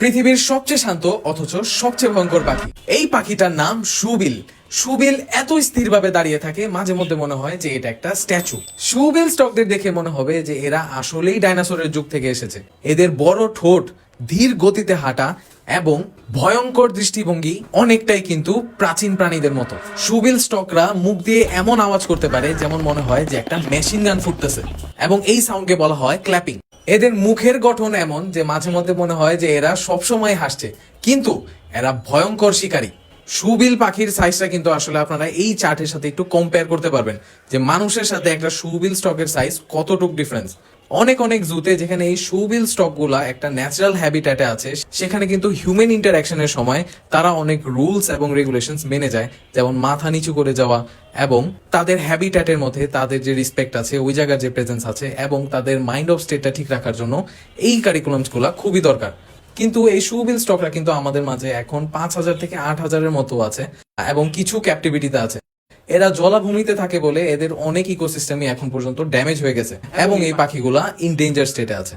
পৃথিবীর সবচেয়ে শান্ত, অথচ সবচেয়ে ভয়ঙ্কর পাখি। এই পাখিটার নাম সুবিল। সুবিল এত স্থিরভাবে দাঁড়িয়ে থাকে, মাঝে মধ্যে মনে হয় যে এটা একটা স্ট্যাচু। সুবিল স্টকদের দেখে মনে হবে যে এরা আসলেই ডাইনোসরের যুগ থেকে এসেছে। এদের বড় ঠোঁট, ধীর গতিতে হাঁটা এবং ভয়ঙ্কর দৃষ্টিভঙ্গি অনেকটাই কিন্তু প্রাচীন প্রাণীদের মতো। সুবিল স্টকরা মুখ দিয়ে এমন আওয়াজ করতে পারে যেমন মনে হয় যে একটা মেশিন গান ফুটতেছে। এবং এই সাউন্ডকে বলা হয় ক্ল্যাপিং এদের মুখের গঠন এমন যে মাঝে মধ্যে মনে হয় যে এরা সবসময় হাসছে। কিন্তু এরা ভয়ঙ্কর শিকারী। সুবিল পাখির সাইজটা কিন্তু আসলে আপনারা এই চার্টের সাথে একটু কম্পেয়ার করতে পারবেন যে মানুষের সাথে একটা সুবিল স্টকের সাইজ কতটুক ডিফারেন্স অনেক অনেক জুতে যেখানে এই সুবিল স্টকগুলা একটা ন্যাচারাল হ্যাবিটেটে আছে, সেখানে কিন্তু হিউম্যান ইন্টারাকশনের সময় তারা অনেক রুলস এবং রেগুলেশনস মেনে যায়, যেমন মাথা নিচু করে যাওয়া এবং তাদের হ্যাবিটেটের মধ্যে তাদের যে রেসপেক্ট আছে, ওই জায়গার যে প্রেজেন্স আছে এবং তাদের মাইন্ড অফ স্টেটটা ঠিক রাখার জন্য এই কারিকুলামসগুলা খুবই দরকার। কিন্তু এই সুবিল স্টকরা কিন্তু আমাদের মাঝে এখন পাঁচ হাজার থেকে আট হাজারের মতো আছে এবং কিছু ক্যাপটিভিটিতে আছে। এরা জলাভূমিতে থাকে বলে এদের অনেক ইকোসিস্টেমই এখন পর্যন্ত ড্যামেজ হয়ে গেছে। এবং এই পাখিগুলা ইন ডেঞ্জার স্টেটে আছে।